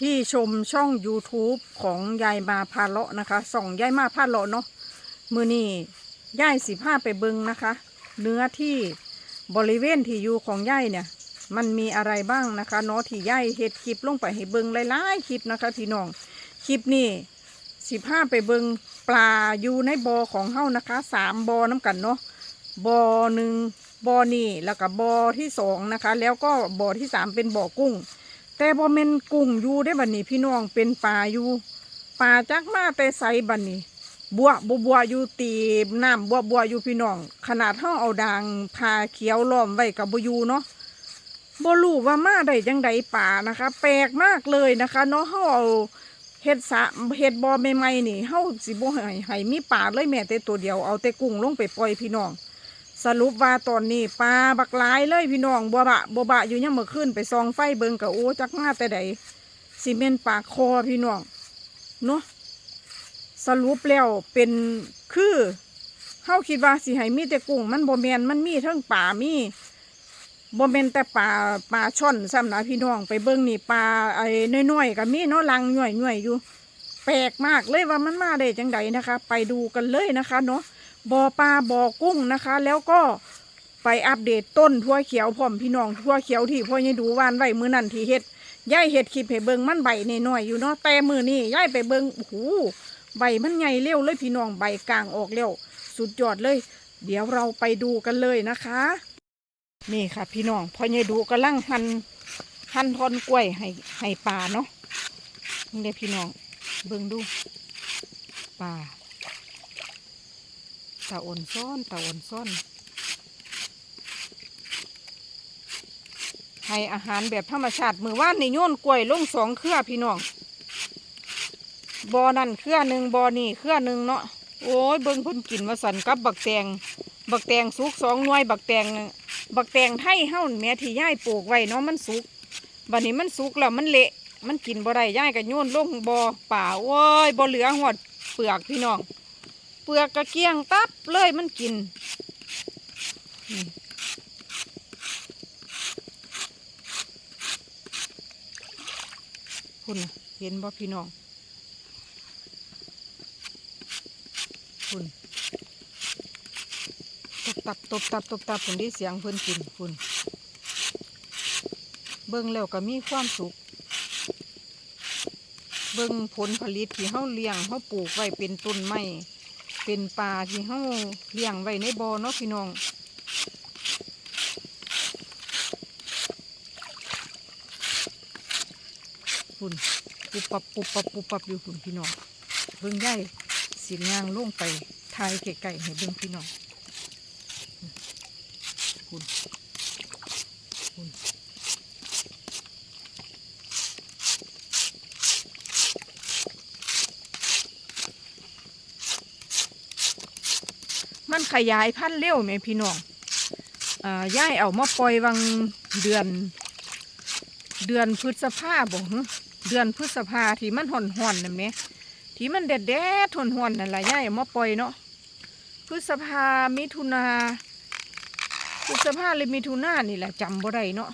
ที่ชมช่อง YouTube ของยายมาพาเลาะนะคะส่องยายมาพาเลาะเนาะมือนี่ยายสิผ้าไปเบิงนะคะ เนื้อที่บริเวณที่อยู่ของยายเนี่ย มันมีอะไรบ้างนะคะเนาะที่ยายเฮ็ดคลิปลงไปให้เบิงหลายๆคลิปนะคะพี่น้องคลิปนี้สิผ้าไปเบิงปลาอยู่ในบอของเฮานะคะสามบอน้ำกันเนาะบอหนึ่งบอนี่แล้วก็บอที่สองนะคะ แล้วก็บอที่สามเป็นบอกุ้ง แต่บ่แม่นกุ้งอยู่ได้บัดนี้พี่น้องเป็นปลาอยู่ปลาจักมาแต่ใสบัดนี้บัวบัวบัวอยู่ตีบน้ำบัวบัวอยู่พี่น้อง ขนาดเฮาเอาดางพาเขียวล้อมไว้กับบ่อยู่เนาะบ่รู้ว่ามาได้จังใดป่านะคะ แปลกมากเลยนะคะเนาะเฮาเอาเฮ็ดสะเฮ็ดบอใหม่ๆนี่เฮาสิบ่ให้ให้มีป่าเลยแม้แต่ตัวเดียวเอาแต่กุ้งลงไปปล่อยพี่น้อง สรุปว่าตอนนี้ปลาบักหลายเลยพี่น้องบัวบะบัวบะอยู่ยังเมื่อคืนไปซองไฟเบิงกับโอ้จักมาแต่ใดซีเมนปลาคอพี่น้องเนาะสรุปแล้วเป็นคือเฮาคิดว่าสิให้มีแต่กุ้งมันบ่แมนมันมีทั้งป่ามีบ่แมนแต่ปลาปลาช่อนซ้ำนะพี่น้องไปเบิ่งนี่ปลาไอ้น้อยๆก็มีเนาะลังย่อยๆอยู่ แปลกมากเลยว่ามันมาได้จังใดนะคะ ไปดูกันเลยนะคะเนาะ บ่อปลาบ่อกุ้งนะคะ แล้วก็ไปอัปเดตต้นทั่วเขียวพร้อมพี่น้องทั่วเขียวที่พ่อยังดูวานไว้มือนั่นที่เฮ็ดย่ายเฮ็ดคลิปให้เบิ่งมันใบน้อยอยู่เนาะแต่มือนี่ย่ายไปเบิ่งโอ้โหใบมันใหญ่เร็วเลยพี่น้องใบกลางออกเร็วสุดยอดเลย เดี๋ยวเราไปดูกันเลยนะคะ นี่ค่ะ พี่น้องพ่อยังดูกำลังหั่นหั่นทอนกล้วยให้ให้ปลาเนาะนี่เด้พี่น้องเบิ่งดูปลา ตาอ่อนซ้อนตาอ่อนซ้อนให้อาหารแบบธรรมชาติมือว่านในโยนกล้วยลงสองเครือพี่น้องบอนั่นเครือหนึ่งบอนี่เครือหนึ่งเนาะโอ้ยเบิ่งเพ่นกินมาสันกับบักแตงบักแตงสุกสองหน่วยบักแตงบักแตงไทยเฮ้าแม่ที่ย่ายปลูกไว้เนาะมันสุกบัดนี้มันสุกแล้วมันเละมันกินบ่ได้ย่ายก็โยนลงบอป่าโอ้ยบ่เหลือหดเปลือกพี่น้อง เปลือกกระเกียงตับเลยมันกิน คุณเห็นบ่พี่น้องคุณตบตับตบตับตบตับผมได้เสียงเพิ่นกินคุณเบิ่งแล้วก็มีความสุข เบิ่งผลผลิตที่เฮาเลี้ยงเฮาปลูกไว้เป็นต้นไม้ เป็นปลาที่เฮาเลี้ยงไว้ในบ่อเนาะพี่น้องฝุ่นปุบปับปุบปับปุบปับอยู่ฝุ่นพี่น้องเบิ่งใหญ่สียางลงไปทายไก่ให้เบิ่งพี่น้องฝุ่นฝุ่น มันขยายพันธุ์เร็วไหมพี่น้องอ่าย่ายเอามาปล่อยวังเดือน เดือนพฤษภาบ่ฮะเดือนพฤษภาที่มันห่อนห่อนๆน่ะแหมที่มันแดดแดดห่อนห่อนๆนั่นแหละย่ายเอามาปล่อยเนาะพฤษภามิถุนาพฤษภาเลยมิถุนานี่แหละจำบ่ได้เนาะ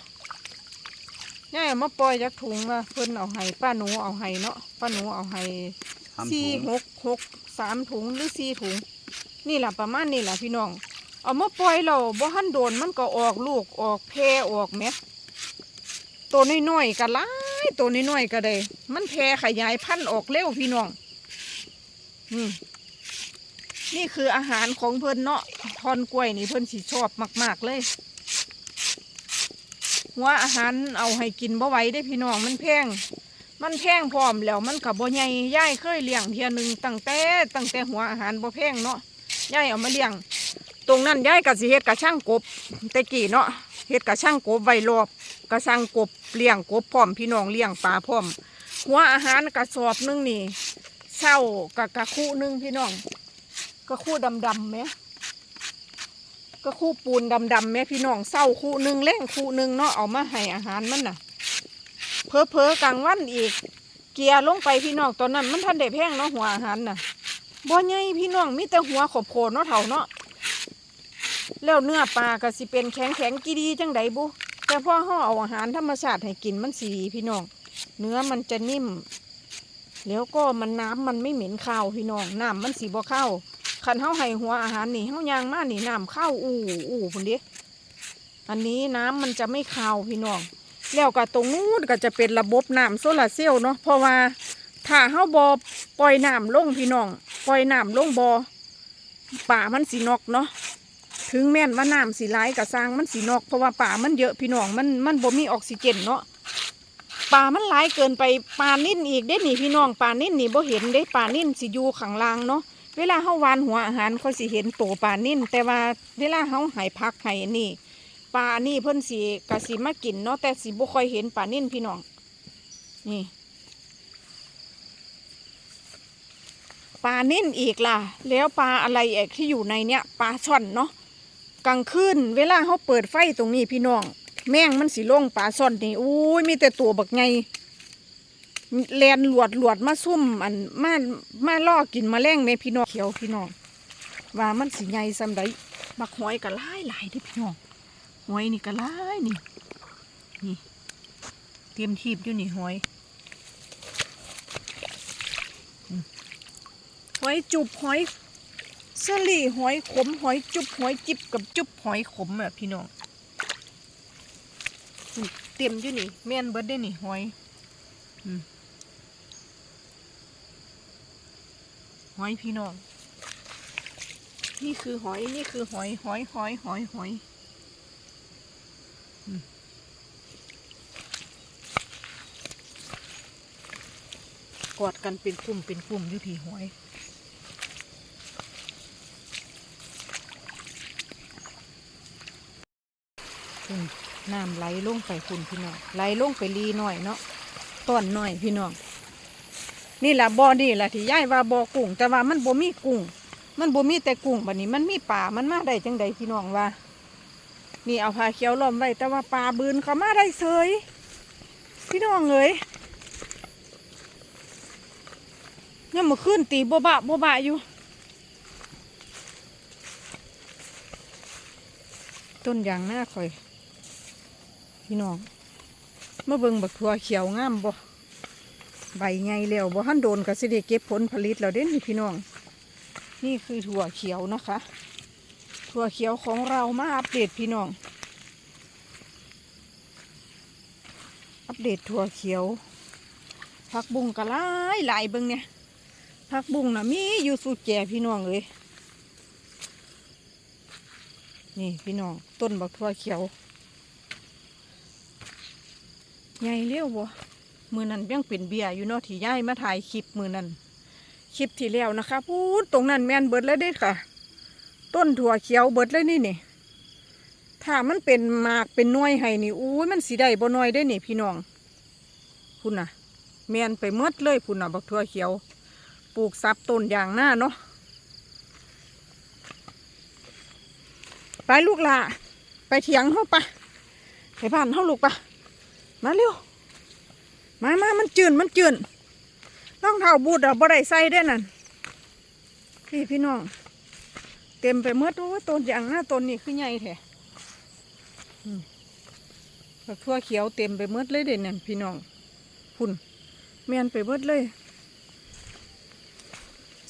ย่ายเอามาปล่อยจากถุงว่าเพิ่นเอาให้ป้าหนูเอาให้เนาะป้าหนูเอาให้ทำสี่ถุงหกหกสามถุงหรือสี่ถุง นี่แหละประมาณนี่แหละพี่น้อง เอามาปล่อยเราบ่หันโดนมันก็ออกลูกออกแพรออกเม็ดตัวน้อยๆก็หลายตัวน้อยๆก็ได้ มันแพรขยายพันธุ์ออกเร็วพี่น้องอืมนี่คืออาหารของเพิ่นเนาะทอนกล้วยนี่เพิ่นสิชอบมาก ๆเลยหัวอาหารเอาให้กินบ่ไหวได้พี่น้องมันแพงมันแพงพร้อมแล้วมันกับบ่ใหญ่ย่ายเคยเลี้ยงเทียนึงตั้งแต่ตั้งแต่หัวอาหารบ่แพงเนาะ ยายเอามาเลี้ยง ตรงนั้นยายกับสิเฮ็ดกระช่างกบต่กี้เนาะเฮ็ดกระช่างกบไว้รอบกระช่างกบเลี้ยงกบพร้อมพี่น้องเลี้ยงปลาพร้อม หัวอาหารกระสอบหนึงนี่เศร้ากะกะคู่หนึงพี่น้องกะคู่ดำๆไหมกะคู่ปูนดำๆไหมพี่น้องเศร้าคู่หนึงเล่งคู่หนึงเนาะเอามาให้อาหารมันน่ะเพอเพอกลางวันอีก เกียร์ลงไปพี่น้องตอนนั้นมันทันได้แพงเนาะหัวอาหารน่ะ บ่ใหญ่พี่น้องมีแต่หัวขบโคนเนาะเถ่าเนาะแล้วเนื้อปลาก็สิเป็นแข็งแข็งกีดีจังใดบุแต่พอห่อเอาอาหารธรรมชาติให้กินมันสีพี่น้อง เนื้อมันจะนิ่ม แล้วก็มันน้ำมันไม่เหม็นข้าวพี่น้องน้ำมันสีบ่เข้าคันเฮาให้หัวอาหารนี่เฮายางมานี่น้ำเข้าอู้อู้พุ่นเดิอันนี้น้ำมันจะไม่ข้าวพี่น้อง แล้วก็ตรงนู้นก็จะเป็นระบบน้ำโซลาร์เซลล์เนาะเพราะว่าถ้าเฮาบ่ปล่อยน้ำลงพี่น้อง ปล่อยน้ำลงบ่อป่ามันสีนอกเนาะถึงแม้นว่าน้ำสีไหลกับสร้างมันสีนอกเพราะว่าป่ามันเยอะพี่น้องมันมันบ่มีออกซิเจนเนาะปลามันหลายเกินไปปลานิ่นอีกเด้หนี่พี่น้องปลานิ่นนี่บ่เห็นเด้ปลานิ่นสิอยู่ข้างลางเนาะเวลาเฮาวานหัวอาหารเขาสิเห็นโตปลานิ่นแต่ว่าเวลาเฮาให้พักให้นี่ปลานี่เพิ่นสิกะสิมากินเนาะแต่สิบ่ค่อยเห็นปลานิ่นพี่น้องนี่ ปลานิ่นอีกล่ะ แล้วปลาอะไรอีกที่อยู่ในเนี้ยปลาช่อนเนาะกลางคืนเวลาเขาเปิดไฟตรงนี้พี่น้อง แม่งมันสิลงปลาซ่อนนี่อุ้ยมีแต่ตัวบักไงแลนหลวดหลวดมาซุ่มอันมามาล่อกินมาแรงแม่พี่น้องเขียวพี่น้องว่ามันสิใหญ่ซำใดบักหอยก็หลายหลายเด้พี่น้องหอยนี่ก็หลายนี่นี่เตรียมทีบอยู่นี่หอยอืม หอยจุบหอยสลี่หอยขมหอยจุบหอยจิบกับจุบหอยขมอะพี่น้องเต็มอยู่นี่แม่นเบิดได้นี่หอยหอยพี่น้อง นี่คือหอยนี่คือหอยหอยหอยหอยหอยกอดกันเป็นกลุ่มเป็นกลุ่มอยู่พี่หอย อืมน้ำไหลลงไปคุณพี่น้องไหลลงไปรีหน่อยเนาะต้นหน่อยพี่น้องนี่แหละบ่อนี่แหละที่ย้ายว่าบ่อกุ้ง แต่ว่ามันบ่มีกุ้ง มันบ่มีแต่กุ้งบัดนี้ มันมีป่ามันมาได้จังใดพี่น้องว่า นี่เอาผ้าเขียวล้อมไว้แต่ว่าปลาบืนเขามาได้เสยพี่น้องเอ้ยเนี่ยมมื่อคืนตีโบบะบบะอยู่ ต้นยางหน้าคอย พี่น้องมาเบิ่งบักถั่วเขียวงามบ่ใบใหญ่แล้วบ่ทันโดนก็สิได้เก็บผลผลิตแล้วเด้นี่พี่น้อง นี่คือถั่วเขียวนะคะ ถั่วเขียวของเรามาอัปเดตพี่น้อง อัปเดตถั่วเขียวผักบุ้งก็หลายหลายเบิ่งเนี่ยผักบุ้งน่ะมีอยู่สุดแก่พี่น้องเลยนี่พี่น้องต้นบักถั่วเขียว ใหญ่เลี้ยวบ่มือนั้นยังเป็นเบียร์อยู่เนาะที่ย้ายมาถ่ายคลิปมือนั้นคลิปที่แล้วนะคะพูดตรงนั้นแม่นเบิดแล้วเด้ค่ะ ต้นถั่วเขียวเบิดเลยนี่นี่ถ้ามันเป็นหมากเป็นน้อยให้นี่อู้ยมันสีได้บ่น้อยได้นี่พี่น้องพุ่นน่ะ แม่นไปเมดเลยพุ่นน่ะบักถั่วเขียว ปลูกซับต้นอย่างหน้าเนาะไปลูกหละไปเถียงเขาปะไปบ้านเขาลูกปะ มาเร็ว มามามันจืนมันจืนรองเท้าบูดอะบ่ได้ใส่ได้นั่นพี่พี่น้อง เต็มไปเมื่อตัวต้นอย่างหน้าต้นนี่คือใหญ่แท้อืมบักทั่วเขียวเต็มไปเมื่อเลยเด่นนั่นพี่น้องพุ่นเมียนไปเมื่อเลย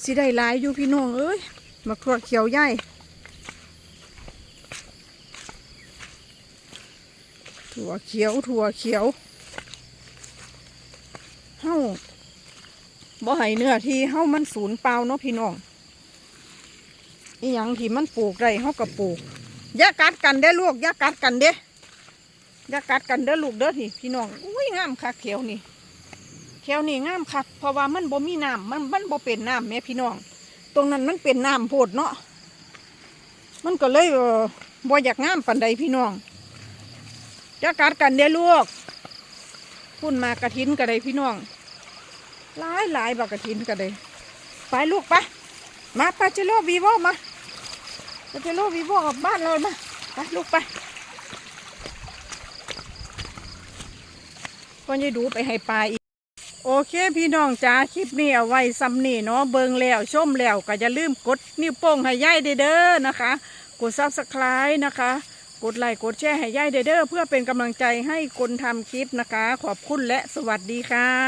สิได้หลายอยู่พี่น้องเอ้ยบักทั่วเขียวใหญ่ ถั่วเขียวถั่วเขียวเฮ้าบ่ให้เนื้อที่เฮ้ามันสูญเปล่าเนาะพี่น้องอีหยังที่มันปลูกได้เฮ้าก็ปลูกอย่ากัดกันเด้อลูกอย่ากัดกันเด้อย่ากัดกันเด้อลูกเด้อที่พี่น้องอุ้ยงามคักเขียวนี่เขียวนี่งามคักเพราะว่ามันบ่มีน้ำมันมันบ่เป็นน้ำแม่พี่น้อง ตรงนั้นมันเป็นน้ำโพดเนาะมันก็เลยเออบ่อยากงามปันใดพี่น้อง จะกัดกันเด้อลูกพุ่นมากระถินก็ไดพี่น้องหลายหลายบักกระถินก็ไดไปลูกไปมาปาเจโรวีโวมาปาเจโรวีโวกับบ้านเลยมาไปลูกไปก็จะดูไปให้ปลาอีก โอเคพี่น้องจ้าคลิปนี้เอาไว้ซ้ำนี่เนาะเบิงแล้วชมแล้วก็อย่าลืมกดนิ้วโป้งให้ย่ายเด้อเด้อนะคะ กดซับสไครต์นะคะ กดไลค์กดแชร์ให้ยายเดเด้อเพื่อเป็นกำลังใจให้คนทำคลิปนะคะ ขอบคุณและสวัสดีค่ะ